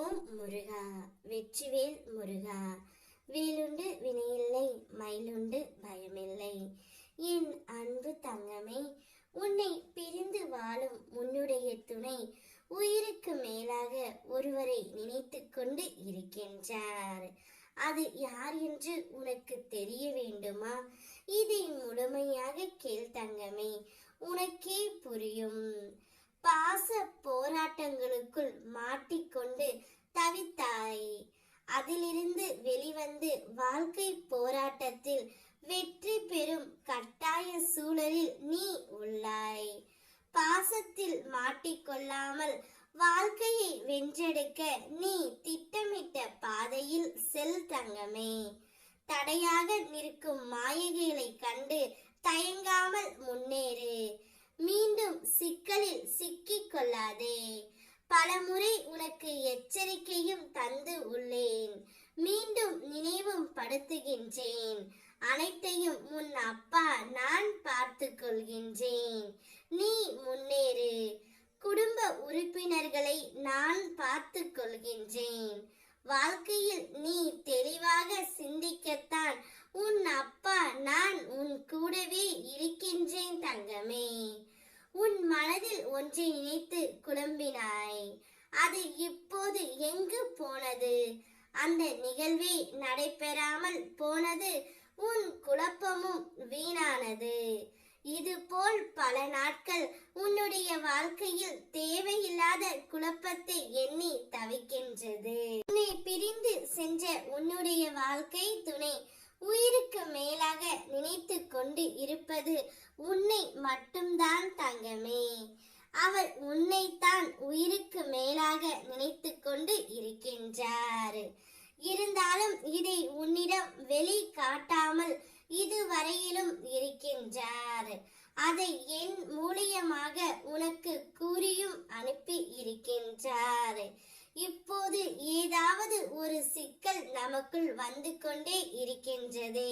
ஓம் முருகா வெற்றிவேல் முருகா. வேலுண்டு வினையில்லை மயிலுண்டு பயமில்லை. என் அன்பு தங்கமே உன்னை பிரிந்து வாழும் உன்னுடைய துணை உயிருக்கு மேலாக ஒருவரை நினைத்து கொண்டு இருக்கின்றார். அது யார் என்று உனக்கு தெரிய வேண்டுமா? இதை முழுமையாக கேள் தங்கமே உனக்கே புரியும். பாச போராட்டங்களுக்குள் மாட்டிக்கொண்டு தவித்தாய். அதிலிருந்து வெளிவந்து வாழ்க்கை போராட்டத்தில் வெற்றி பெறும் கட்டாய சூழலில் நீ உள்ளாய். பாசத்தில் மாட்டிக்கொள்ளாமல் வாழ்க்கையை வென்றெடுக்க நீ திட்டமிட்ட பாதையில் செல் தங்கமே. தடையாக நிற்கும் மாயைகளை கண்டு தயங்காமல் முன்னேறு. மீண்டும் சிக்கலில் சிக்கிக் கொள்ளாதே பலமுறை உனக்கு எச்சரிக்கையும் தந்து உள்ளேன். மீண்டும் நினைவும் படுத்துகின்றேன். அனைத்தையும் உன் அப்பா நான் பார்த்து கொள்கின்றேன். நீ முன்னேறு. குடும்ப உறுப்பினர்களை நான் பார்த்து கொள்கின்றேன். வாழ்க்கையில் நீ தெளிவாக சிந்திக்க உன் அப்பா நான் உன் கூடவே இருக்கின்றேன் தங்கமே உன் மனதில் ஒன்று நினைத்து குழம்பினாய். அது இப்போது எங்கு போனது? அந்த நிகழ்வே நடைபெறாமல் போனது உன் குழப்பமும் வீணானது. இதுபோல் பல நாட்கள் உன்னுடைய வாழ்க்கையில் தேவையில்லாத குழப்பத்தை எண்ணி தவிக்கின்றது. உன்னை பிரிந்து சென்ற உன்னுடைய வாழ்க்கை துணை உயிருக்கு மேலாக நினைத்து கொண்டு இருப்பது உன்னை மட்டும்தான் தங்கமே. அவர் உன்னைத்தான் உயிருக்கு மேலாக நினைத்து கொண்டு இருக்கின்றார். இருந்தாலும் இதை உன்னிடம் வெளி காட்டாமல் இதுவரையிலும் இருக்கின்றார். அதை என் மூலியமாக உனக்கு கூறியும் அனுப்பி இருக்கின்றார். இப்போது ஏதாவது ஒரு சிக்கல் நமக்குள் வந்து கொண்டே இருக்கின்றது.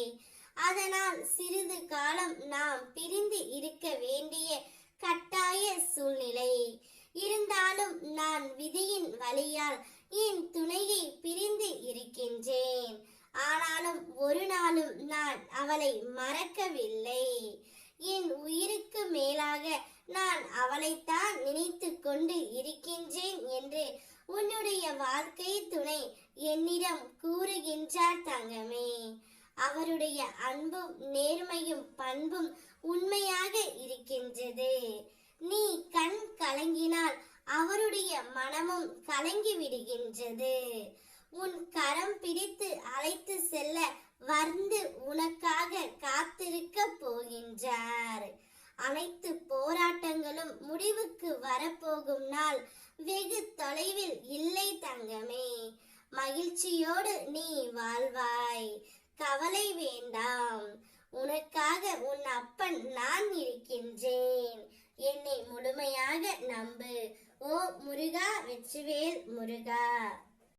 அதனால் சிறிது காலம் நாம் பிரிந்து இருக்க வேண்டிய கட்டாய சூழ்நிலை. இருந்தாலும் நான் விதியின் வழியால் என் துணையை பிரிந்து இருக்கின்றேன். ஆனாலும் ஒரு நாளும் நான் அவளை மறக்கவில்லை. என் உயிருக்கு மேலாக நான் அவளைத்தான் நினைத்து கொண்டு இருக்கின்றேன் என்று உன்னுடைய வாழ்க்கை துணை என்னிடம் கூறுகின்றார் தங்கமே. அவருடைய அன்பும் நேர்மையும் பண்பும் உண்மையாக இருக்கின்றது. நீ கண் கலங்கினால் அவருடைய மனமும் கலங்கி விடுகின்றது. உன் கரம் பிடித்து அழைத்து செல்ல வர்ண முடிவுக்கு வரப்போகும் நாள் வெகு தொலைவில் இல்லை தங்கமே. மகிழ்ச்சியோடு நீ வாழ்வாய். கவலை வேண்டாம். உனக்காக உன் அப்பன் நான் இருக்கின்றேன். என்னை முழுமையாக நம்பு. ஓ முருகா வெச்சுவேல் முருகா.